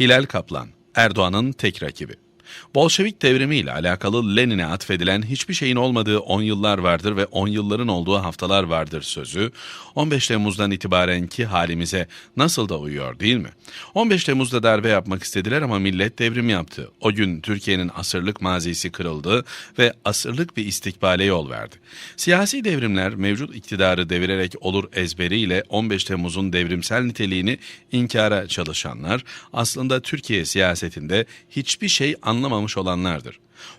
Hilal Kaplan, Erdoğan'ın tek rakibi. Bolşevik devrimiyle alakalı Lenin'e atfedilen hiçbir şeyin olmadığı 10 yıllar vardır ve 10 yılların olduğu haftalar vardır sözü 15 Temmuz'dan itibarenki halimize nasıl da uyuyor değil mi? 15 Temmuz'da darbe yapmak istediler ama millet devrim yaptı. O gün Türkiye'nin asırlık mazisi kırıldı ve asırlık bir istikbale yol verdi. Siyasi devrimler mevcut iktidarı devirerek olur ezberiyle 15 Temmuz'un devrimsel niteliğini inkara çalışanlar aslında Türkiye siyasetinde hiçbir şey anlamamış olanlardır.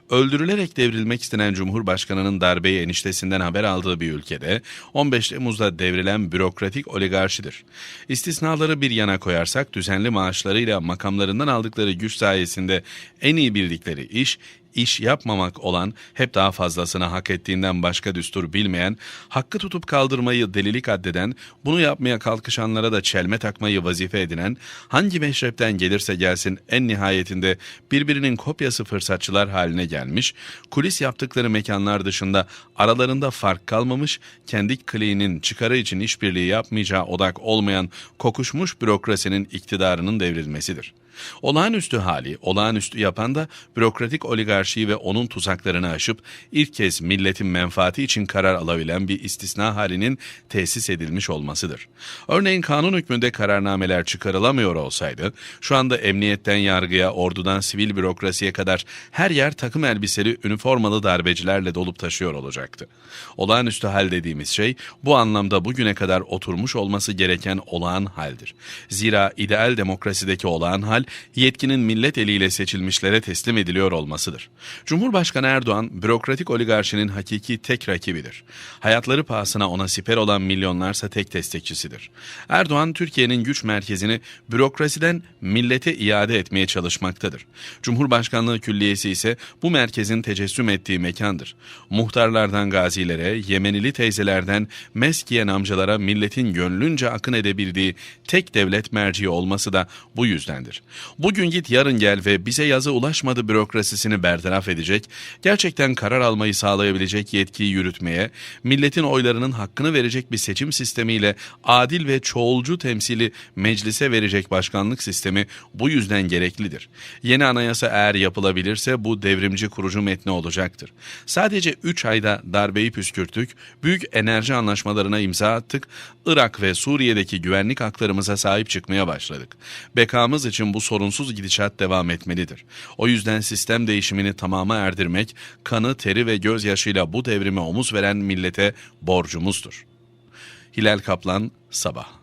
Öldürülerek devrilmek istenen Cumhurbaşkanı'nın darbeyi eniştesinden haber aldığı bir ülkede 15 Temmuz'da devrilen bürokratik oligarşidir. İstisnaları bir yana koyarsak düzenli maaşlarıyla makamlarından aldıkları güç sayesinde en iyi bildikleri iş iş yapmamak olan, hep daha fazlasını hak ettiğinden başka düstur bilmeyen, hakkı tutup kaldırmayı delilik addeden, bunu yapmaya kalkışanlara da çelme takmayı vazife edinen, hangi meşrepten gelirse gelsin en nihayetinde birbirinin kopyası fırsatçılar haline gelmiş, kulis yaptıkları mekanlar dışında aralarında fark kalmamış, kendi kliğinin çıkarı için işbirliği yapmayacağı odak olmayan kokuşmuş bürokrasinin iktidarının devrilmesidir. Olağanüstü hali, olağanüstü yapan da bürokratik oligarşiyi ve onun tuzaklarını aşıp ilk kez milletin menfaati için karar alabilen bir istisna halinin tesis edilmiş olmasıdır. Örneğin kanun hükmünde kararnameler çıkarılamıyor olsaydı, şu anda emniyetten yargıya, ordudan sivil bürokrasiye kadar her yer takım elbiseli üniformalı darbecilerle dolup taşıyor olacaktı. Olağanüstü hal dediğimiz şey bu anlamda bugüne kadar oturmuş olması gereken olağan haldir. Zira ideal demokrasideki olağan hal yetkinin millet eliyle seçilmişlere teslim ediliyor olmasıdır. Cumhurbaşkanı Erdoğan, bürokratik oligarşinin hakiki tek rakibidir. Hayatları pahasına ona siper olan milyonlarsa tek destekçisidir. Erdoğan, Türkiye'nin güç merkezini bürokrasiden millete iade etmeye çalışmaktadır. Cumhurbaşkanlığı Külliyesi ise bu merkezin tecessüm ettiği mekandır. Muhtarlardan gazilere, Yemenili teyzelerden meskiyen amcalara milletin gönlünce akın edebildiği tek devlet merci olması da bu yüzdendir. Bugün git yarın gel ve bize yazı ulaşmadı bürokrasisini bertaraf edecek, gerçekten karar almayı sağlayabilecek yetkiyi yürütmeye, milletin oylarının hakkını verecek bir seçim sistemiyle adil ve çoğulcu temsili meclise verecek başkanlık sistemi bu yüzden gereklidir. Yeni anayasa eğer yapılabilirse bu devrimci kurucu metni olacaktır. Sadece 3 ayda darbeyi püskürttük, büyük enerji anlaşmalarına imza attık, Irak ve Suriye'deki güvenlik haklarımıza sahip çıkmaya başladık. Bekamız için bu sorunsuz gidişat devam etmelidir. O yüzden sistem değişimini tamama erdirmek, kanı, teri ve gözyaşıyla bu devrime omuz veren millete borcumuzdur. Hilal Kaplan, Sabah